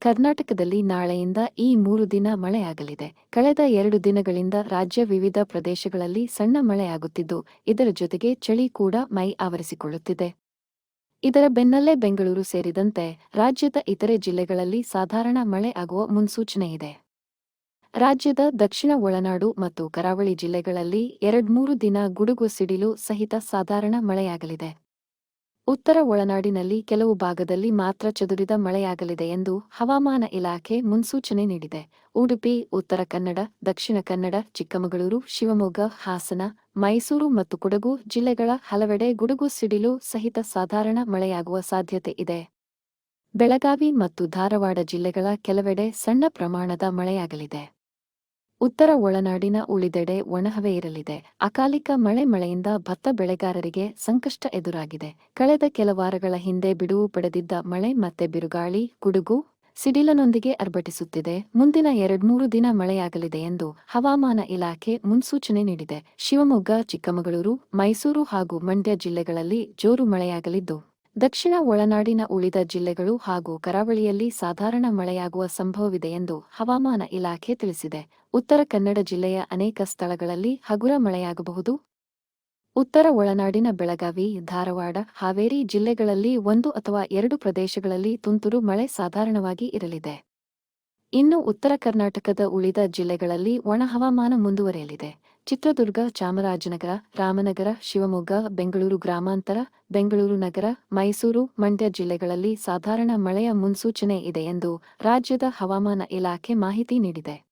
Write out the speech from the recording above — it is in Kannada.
ಕರ್ನಾಟಕದಲ್ಲಿ ನಾಳೆಯಿಂದ ಈ ಮೂರು ದಿನ ಮಳೆಯಾಗಲಿದೆ. ಕಳೆದ ಎರಡು ದಿನಗಳಿಂದ ರಾಜ್ಯ ವಿವಿಧ ಪ್ರದೇಶಗಳಲ್ಲಿ ಸಣ್ಣ ಮಳೆಯಾಗುತ್ತಿದ್ದು, ಇದರ ಜೊತೆಗೆ ಚಳಿ ಕೂಡ ಮೈ ಆವರಿಸಿಕೊಳ್ಳುತ್ತಿದೆ. ಇದರ ಬೆನ್ನಲ್ಲೇ ಬೆಂಗಳೂರು ಸೇರಿದಂತೆ ರಾಜ್ಯದ ಇತರೆ ಜಿಲ್ಲೆಗಳಲ್ಲಿ ಸಾಧಾರಣ ಮಳೆ ಆಗುವ ಮುನ್ಸೂಚನೆಯಿದೆ ರಾಜ್ಯದ ದಕ್ಷಿಣ ಒಳನಾಡು ಮತ್ತು ಕರಾವಳಿ ಜಿಲ್ಲೆಗಳಲ್ಲಿ ಎರಡ್ಮೂರು ದಿನ ಗುಡುಗು ಸಿಡಿಲು ಸಹಿತ ಸಾಧಾರಣ ಮಳೆಯಾಗಲಿದೆ. ಉತ್ತರ ಒಳನಾಡಿನಲ್ಲಿ ಕೆಲವು ಭಾಗದಲ್ಲಿ ಮಾತ್ರ ಚದುರಿದ ಮಳೆಯಾಗಲಿದೆ ಎಂದು ಹವಾಮಾನ ಇಲಾಖೆ ಮುನ್ಸೂಚನೆ ನೀಡಿದೆ. ಉಡುಪಿ, ಉತ್ತರ ಕನ್ನಡ, ದಕ್ಷಿಣ ಕನ್ನಡ, ಚಿಕ್ಕಮಗಳೂರು, ಶಿವಮೊಗ್ಗ, ಹಾಸನ, ಮೈಸೂರು ಮತ್ತು ಕೊಡಗು ಜಿಲ್ಲೆಗಳ ಹಲವೆಡೆ ಗುಡುಗು ಸಿಡಿಲು ಸಹಿತ ಸಾಧಾರಣ ಮಳೆಯಾಗುವ ಸಾಧ್ಯತೆ ಇದೆ. ಬೆಳಗಾವಿ ಮತ್ತು ಧಾರವಾಡ ಜಿಲ್ಲೆಗಳ ಕೆಲವೆಡೆ ಸಣ್ಣ ಪ್ರಮಾಣದ ಮಳೆಯಾಗಲಿದೆ. ಉತ್ತರ ಒಳನಾಡಿನ ಉಳಿದೆಡೆ ಒಣಹವೆ ಇರಲಿದೆ. ಅಕಾಲಿಕ ಮಳೆ ಮಳೆಯಿಂದ ಭತ್ತ ಬೆಳೆಗಾರರಿಗೆ ಸಂಕಷ್ಟ ಎದುರಾಗಿದೆ. ಕಳೆದ ಕೆಲ ವಾರಗಳ ಹಿಂದೆ ಬಿಡುವು ಪಡೆದಿದ್ದ ಮಳೆ ಮತ್ತೆ ಬಿರುಗಾಳಿ, ಗುಡುಗು ಸಿಡಿಲನೊಂದಿಗೆ ಅರ್ಭಟಿಸುತ್ತಿದೆ. ಮುಂದಿನ ಎರಡ್ಮೂರು ದಿನ ಮಳೆಯಾಗಲಿದೆ ಎಂದು ಹವಾಮಾನ ಇಲಾಖೆ ಮುನ್ಸೂಚನೆ ನೀಡಿದೆ. ಶಿವಮೊಗ್ಗ, ಚಿಕ್ಕಮಗಳೂರು, ಮೈಸೂರು ಹಾಗೂ ಮಂಡ್ಯ ಜಿಲ್ಲೆಗಳಲ್ಲಿ ಜೋರು ಮಳೆಯಾಗಲಿದ್ದು ದಕ್ಷಿಣ ಒಳನಾಡಿನ ಉಳಿದ ಜಿಲ್ಲೆಗಳು ಹಾಗೂ ಕರಾವಳಿಯಲ್ಲಿ ಸಾಧಾರಣ ಮಳೆಯಾಗುವ ಸಂಭವವಿದೆ ಎಂದು ಹವಾಮಾನ ಇಲಾಖೆ ತಿಳಿಸಿದೆ. ಉತ್ತರ ಕನ್ನಡ ಜಿಲ್ಲೆಯ ಅನೇಕ ಸ್ಥಳಗಳಲ್ಲಿ ಹಗುರ ಮಳೆಯಾಗಬಹುದು. ಉತ್ತರ ಒಳನಾಡಿನ ಬೆಳಗಾವಿ, ಧಾರವಾಡ, ಹಾವೇರಿ ಜಿಲ್ಲೆಗಳಲ್ಲಿ ಒಂದು ಅಥವಾ ಎರಡು ಪ್ರದೇಶಗಳಲ್ಲಿ ತುಂತುರು ಮಳೆ ಸಾಧಾರಣವಾಗಿ ಇರಲಿದೆ. ಇನ್ನು ಉತ್ತರ ಕರ್ನಾಟಕದ ಉಳಿದ ಜಿಲ್ಲೆಗಳಲ್ಲಿ ಒಣ ಹವಾಮಾನ ಮುಂದುವರೆಯಲಿದೆ. ಚಿತ್ರದುರ್ಗ, ಚಾಮರಾಜನಗರ, ರಾಮನಗರ, ಶಿವಮೊಗ್ಗ, ಬೆಂಗಳೂರು ಗ್ರಾಮಾಂತರ, ಬೆಂಗಳೂರು ನಗರ, ಮೈಸೂರು, ಮಂಡ್ಯ ಜಿಲ್ಲೆಗಳಲ್ಲಿ ಸಾಧಾರಣ ಮಳೆಯ ಮುನ್ಸೂಚನೆ ಇದೆ ಎಂದು ರಾಜ್ಯದ ಹವಾಮಾನ ಇಲಾಖೆ ಮಾಹಿತಿ ನೀಡಿದೆ.